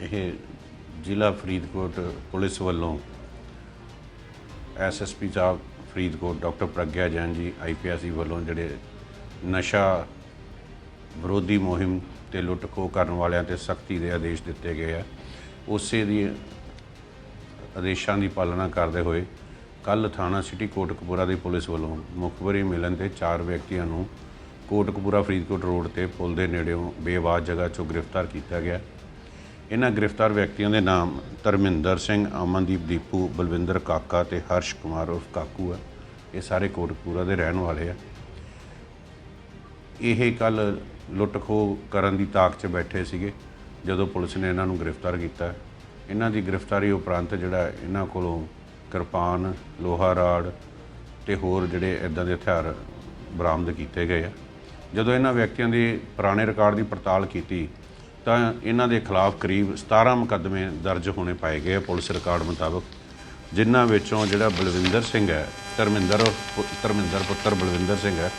ਇਹ ਜ਼ਿਲ੍ਹਾ ਫਰੀਦਕੋਟ ਪੁਲਿਸ ਵੱਲੋਂ ਐਸਐਸਪੀ ਸਾਹਿਬ ਫਰੀਦਕੋਟ ਡਾਕਟਰ ਪ੍ਰਗਿਆ ਜੈਨ ਜੀ ਆਈਪੀਐਸਸੀ ਵੱਲੋਂ ਜਿਹੜੇ ਨਸ਼ਾ ਵਿਰੋਧੀ ਮੁਹਿੰਮ ਤੇ ਲੁੱਟ ਖੋਹ ਕਰਨ ਵਾਲਿਆਂ ਤੇ ਸਖਤੀ ਦੇ ਆਦੇਸ਼ ਦਿੱਤੇ ਗਏ ਆ। ਉਸੇ ਦੀ ਆਦੇਸ਼ਾਂ ਦੀ ਪਾਲਣਾ ਕਰਦੇ ਹੋਏ ਕੱਲ ਥਾਣਾ ਸਿਟੀ ਕੋਟਕਪੂਰਾ ਦੀ ਪੁਲਿਸ ਵੱਲੋਂ ਮੁਖਬਰੀ ਮਿਲਣ ਤੇ ਚਾਰ ਵਿਅਕਤੀਆਂ ਨੂੰ ਕੋਟਕਪੂਰਾ ਫਰੀਦਕੋਟ ਰੋਡ ਤੇ ਪੁਲ ਦੇ ਨੇੜਿਓਂ ਬੇਵਾਜ ਜਗ੍ਹਾ 'ਚੋਂ ਗ੍ਰਿਫਤਾਰ ਕੀਤਾ ਗਿਆ। ਇਹਨਾਂ ਗ੍ਰਿਫਤਾਰ ਵਿਅਕਤੀਆਂ ਦੇ ਨਾਮ ਧਰਮਿੰਦਰ ਸਿੰਘ, ਅਮਨਦੀਪ ਦੀਪੂ, ਬਲਵਿੰਦਰ ਕਾਕਾ ਤੇ ਹਰਸ਼ ਕੁਮਾਰ ਉਰਫ ਕਾਕੂ ਆ। ਇਹ ਸਾਰੇ ਕੋਟਕਪੂਰਾ ਦੇ ਰਹਿਣ ਵਾਲੇ ਆ। ਇਹ ਕੱਲ ਲੁੱਟ ਖੋਹ ਕਰਨ ਦੀ ਤਾਕ 'ਚ ਬੈਠੇ ਸੀਗੇ, ਜਦੋਂ ਪੁਲਿਸ ਨੇ ਇਹਨਾਂ ਨੂੰ ਗ੍ਰਿਫਤਾਰ ਕੀਤਾ। ਇਹਨਾਂ ਦੀ ਗ੍ਰਿਫਤਾਰੀ ਉਪਰੰਤ ਜਿਹੜਾ ਇਹਨਾਂ ਕੋਲੋਂ ਕਿਰਪਾਨ, ਲੋਹਾ ਰਾੜ ਤੇ ਹੋਰ ਜਿਹੜੇ ਇਦਾਂ ਦੇ ਹਥਿਆਰ ਬਰਾਮਦ ਕੀਤੇ ਗਏ ਆ। ਜਦੋਂ ਇਹਨਾਂ ਵਿਅਕਤੀਆਂ ਦੇ ਪੁਰਾਣੇ ਰਿਕਾਰਡ ਦੀ ਪੜਤਾਲ ਕੀਤੀ ਤਾਂ ਇਹਨਾਂ ਦੇ ਖਿਲਾਫ ਕਰੀਬ 17 ਮੁਕੱਦਮੇ ਦਰਜ ਹੋਣੇ ਪਾਏ ਗਏ ਪੁਲਿਸ ਰਿਕਾਰਡ ਮੁਤਾਬਕ, ਜਿਨ੍ਹਾਂ ਵਿੱਚੋਂ ਜਿਹੜਾ ਬਲਵਿੰਦਰ ਸਿੰਘ ਹੈ, ਧਰਮਿੰਦਰ ਪੁ- ਧਰਮਿੰਦਰ ਪੁੱਤਰ ਬਲਵਿੰਦਰ ਸਿੰਘ ਹੈ,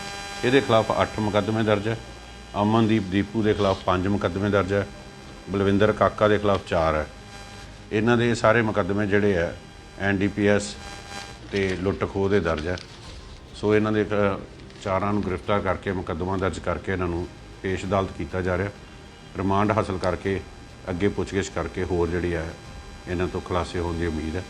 ਇਹਦੇ ਖਿਲਾਫ 8 ਮੁਕੱਦਮੇ ਦਰਜ ਹੈ, ਅਮਨਦੀਪ ਦੀਪੂ ਦੇ ਖਿਲਾਫ 5 ਮੁਕੱਦਮੇ ਦਰਜ ਹੈ, ਬਲਵਿੰਦਰ ਕਾਕਾ ਦੇ ਖਿਲਾਫ 4 ਹੈ। ਇਹਨਾਂ ਦੇ ਸਾਰੇ ਮੁਕੱਦਮੇ ਜਿਹੜੇ ਹੈ ਐਨਡੀਪੀਐਸ ਤੇ ਲੁੱਟ ਖੋਹ ਦੇ ਦਰਜ ਹੈ। ਸੋ ਇਹਨਾਂ ਦੇ ਇੱਕ ਚਾਰਾਂ ਨੂੰ ਗ੍ਰਿਫਤਾਰ ਕਰਕੇ ਮੁਕੱਦਮਾ ਦਰਜ ਕਰਕੇ ਇਹਨਾਂ ਨੂੰ ਪੇਸ਼ ਅਦਾਲਤ ਕੀਤਾ ਜਾ ਰਿਹਾ ਰਿਮਾਂਡ ਹਾਸਲ ਕਰਕੇ ਅੱਗੇ ਪੁੱਛਗਿੱਛ ਕਰਕੇ ਹੋਰ ਜਿਹੜੀ ਹੈ ਇਹਨਾਂ ਤੋਂ ਖੁਲਾਸੇ ਹੋਣ ਦੀ ਉਮੀਦ ਹੈ।